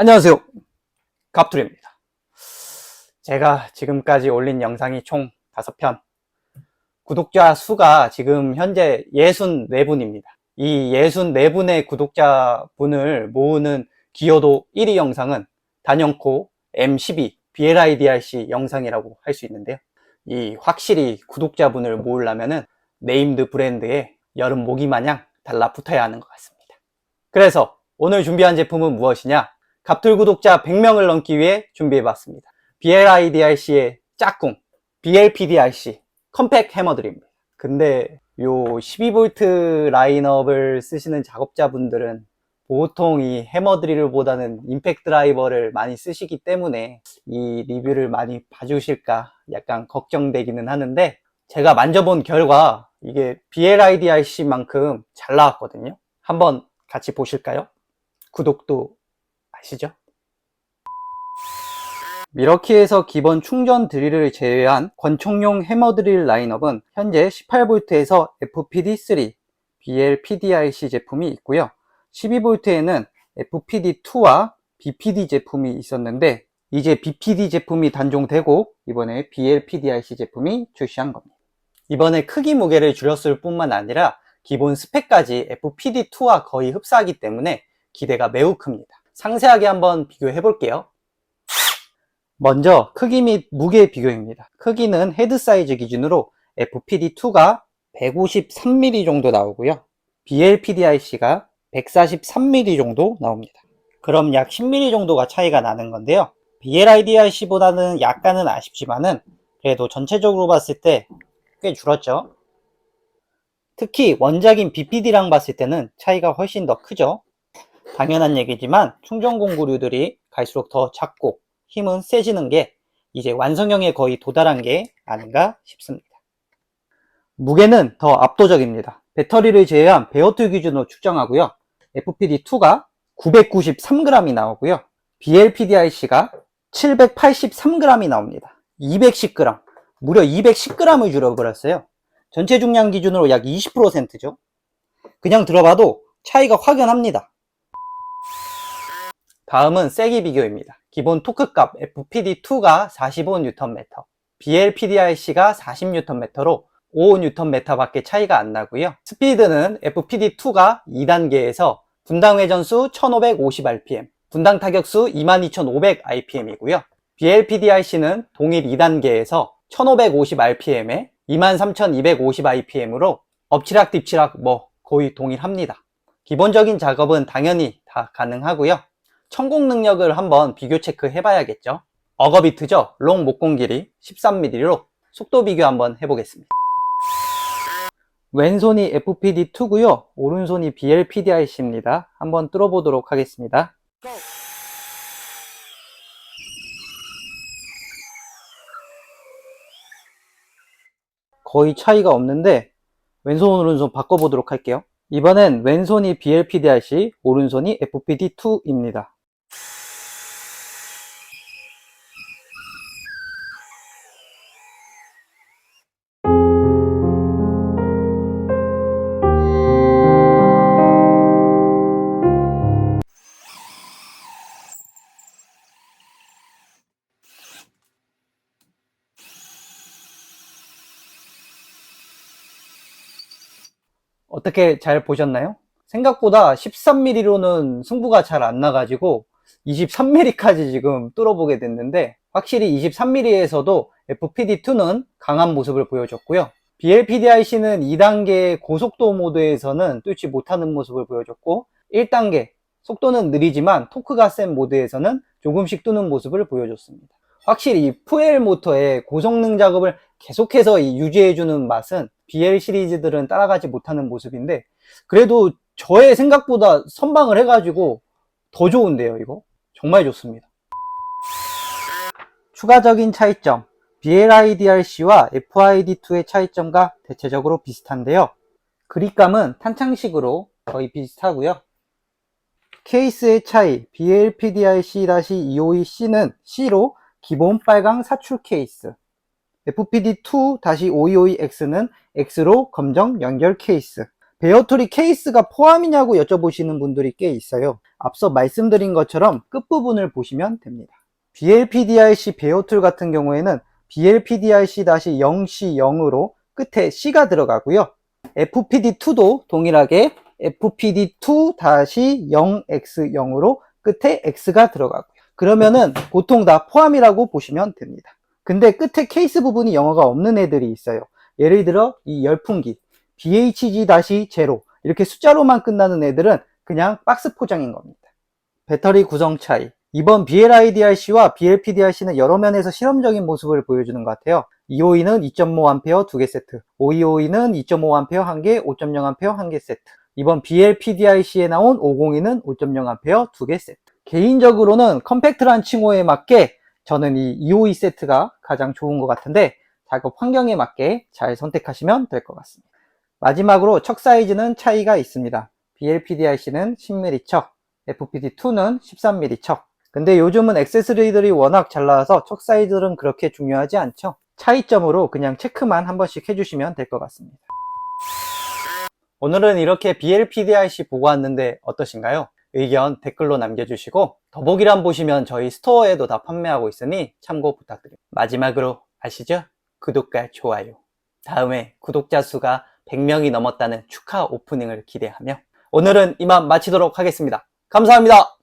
안녕하세요. 갑툴입니다. 제가 지금까지 올린 영상이 총 5편. 구독자 수가 지금 현재 64분입니다. 이 64분의 구독자분을 모으는 기여도 1위 영상은 단연코 M12 BLIDRC 영상이라고 할 수 있는데요. 이 확실히 구독자분을 모으려면은 네임드 브랜드에 여름 모기 마냥 달라붙어야 하는 것 같습니다. 그래서 오늘 준비한 제품은 무엇이냐? 갑툴 구독자 100명을 넘기 위해 준비해봤습니다. BLIDRC의 짝꿍, BLPDRC 컴팩 해머들입니다. 근데 요 12V 라인업을 쓰시는 작업자분들은 보통 이 해머 드릴보다는 임팩트 드라이버를 많이 쓰시기 때문에 이 리뷰를 많이 봐주실까 약간 걱정되기는 하는데 제가 만져본 결과 이게 BLIDRC만큼 잘 나왔거든요. 한번 같이 보실까요? 구독도 아시죠? 미러키에서 기본 충전 드릴을 제외한 권총용 해머 드릴 라인업은 현재 18V에서 FPD3, BLPDRC 제품이 있고요. 12V에는 FPD2와 BPD 제품이 있었는데 이제 BPD 제품이 단종되고 이번에 BLPDRC 제품이 출시한 겁니다. 이번에 크기 무게를 줄였을 뿐만 아니라 기본 스펙까지 FPD2와 거의 흡사하기 때문에 기대가 매우 큽니다. 상세하게 한번 비교해 볼게요. 먼저 크기 및 무게 비교입니다. 크기는 헤드 사이즈 기준으로 FPD2가 153mm 정도 나오고요. BLPDIC가 143mm 정도 나옵니다. 그럼 약 10mm 정도가 차이가 나는 건데요. BLIDRC보다는 약간은 아쉽지만은 그래도 전체적으로 봤을 때 꽤 줄었죠. 특히 원작인 BPD랑 봤을 때는 차이가 훨씬 더 크죠. 당연한 얘기지만 충전 공구류들이 갈수록 더 작고 힘은 세지는 게 이제 완성형에 거의 도달한 게 아닌가 싶습니다. 무게는 더 압도적입니다. 배터리를 제외한 베어트 기준으로 측정하고요. FPD2가 993g이 나오고요. BLPDIC가 783g이 나옵니다. 210g, 무려 210g을 줄여버렸어요. 전체 중량 기준으로 약 20%죠. 그냥 들어봐도 차이가 확연합니다. 다음은 세기 비교입니다. 기본 토크값 FPD2가 45Nm, BLPDIC가 40Nm로 5Nm 밖에 차이가 안 나고요. 스피드는 FPD2가 2단계에서 분당 회전수 1550rpm, 분당 타격수 22500rpm이고요. BLPDIC는 동일 2단계에서 1550rpm에 23250rpm으로 엎치락 뒤치락 뭐 거의 동일합니다. 기본적인 작업은 당연히 다 가능하고요. 천공 능력을 한번 비교 체크 해 봐야겠죠. 어거비트죠. 롱 목공 길이 13mm로 속도 비교 한번 해보겠습니다. 왼손이 FPD2고요. 오른손이 BLPDIC입니다. 한번 뚫어보도록 하겠습니다. 거의 차이가 없는데 왼손 오른손 바꿔보도록 할게요. 이번엔 왼손이 BLPDIC, 오른손이 FPD2입니다. 어떻게 잘 보셨나요? 생각보다 13mm로는 승부가 잘 안 나가지고 23mm까지 지금 뚫어보게 됐는데 확실히 23mm에서도 FPD2는 강한 모습을 보여줬고요. BLPDIC는 2단계 고속도 모드에서는 뚫지 못하는 모습을 보여줬고 1단계 속도는 느리지만 토크가 센 모드에서는 조금씩 뚫는 모습을 보여줬습니다. 확실히 이 푸엘 모터의 고성능 작업을 계속해서 유지해주는 맛은 BL 시리즈들은 따라가지 못하는 모습인데 그래도 저의 생각보다 선방을 해가지고 더 좋은데요 이거? 정말 좋습니다. 추가적인 차이점. BLIDRC와 FID2의 차이점과 대체적으로 비슷한데요. 그립감은 탄창식으로 거의 비슷하고요. 케이스의 차이 BLPDIC-252C는 C로 기본 빨강 사출 케이스 FPD2-522X는 X로 검정 연결 케이스 베어토리 케이스가 포함이냐고 여쭤보시는 분들이 꽤 있어요. 앞서 말씀드린 것처럼 끝부분을 보시면 됩니다. BLPDRC 베어툴 같은 경우에는 BLPDRC-0C 0으로 끝에 C가 들어가고요. FPD2도 동일하게 FPD2-0X0으로 끝에 X가 들어가고요. 그러면은 보통 다 포함이라고 보시면 됩니다. 근데 끝에 케이스 부분이 영어가 없는 애들이 있어요. 예를 들어 이 열풍기 BHG-0 이렇게 숫자로만 끝나는 애들은 그냥 박스 포장인 겁니다. 배터리 구성 차이 이번 BLIDRC와 BLPDRC는 여러 면에서 실험적인 모습을 보여주는 것 같아요. 252는 2.5A 2개 세트, 5252는 2.5A 1개, 5.0A 1개 세트. 이번 BLPDRC에 나온 502는 5.0A 2개 세트. 개인적으로는 컴팩트란 칭호에 맞게 저는 이 252 세트가 가장 좋은 것 같은데 작업 환경에 맞게 잘 선택하시면 될 것 같습니다. 마지막으로 척 사이즈는 차이가 있습니다. BLPDRC는 10mm 척, FPD2는 13mm 척. 근데 요즘은 액세서리들이 워낙 잘 나와서 척 사이즈는 그렇게 중요하지 않죠. 차이점으로 그냥 체크만 한 번씩 해주시면 될 것 같습니다. 오늘은 이렇게 BLPDRC 보고 왔는데 어떠신가요? 의견 댓글로 남겨주시고 더보기란 보시면 저희 스토어에도 다 판매하고 있으니 참고 부탁드립니다. 마지막으로 아시죠? 구독과 좋아요. 다음에 구독자 수가 100명이 넘었다는 축하 오프닝을 기대하며 오늘은 이만 마치도록 하겠습니다. 감사합니다.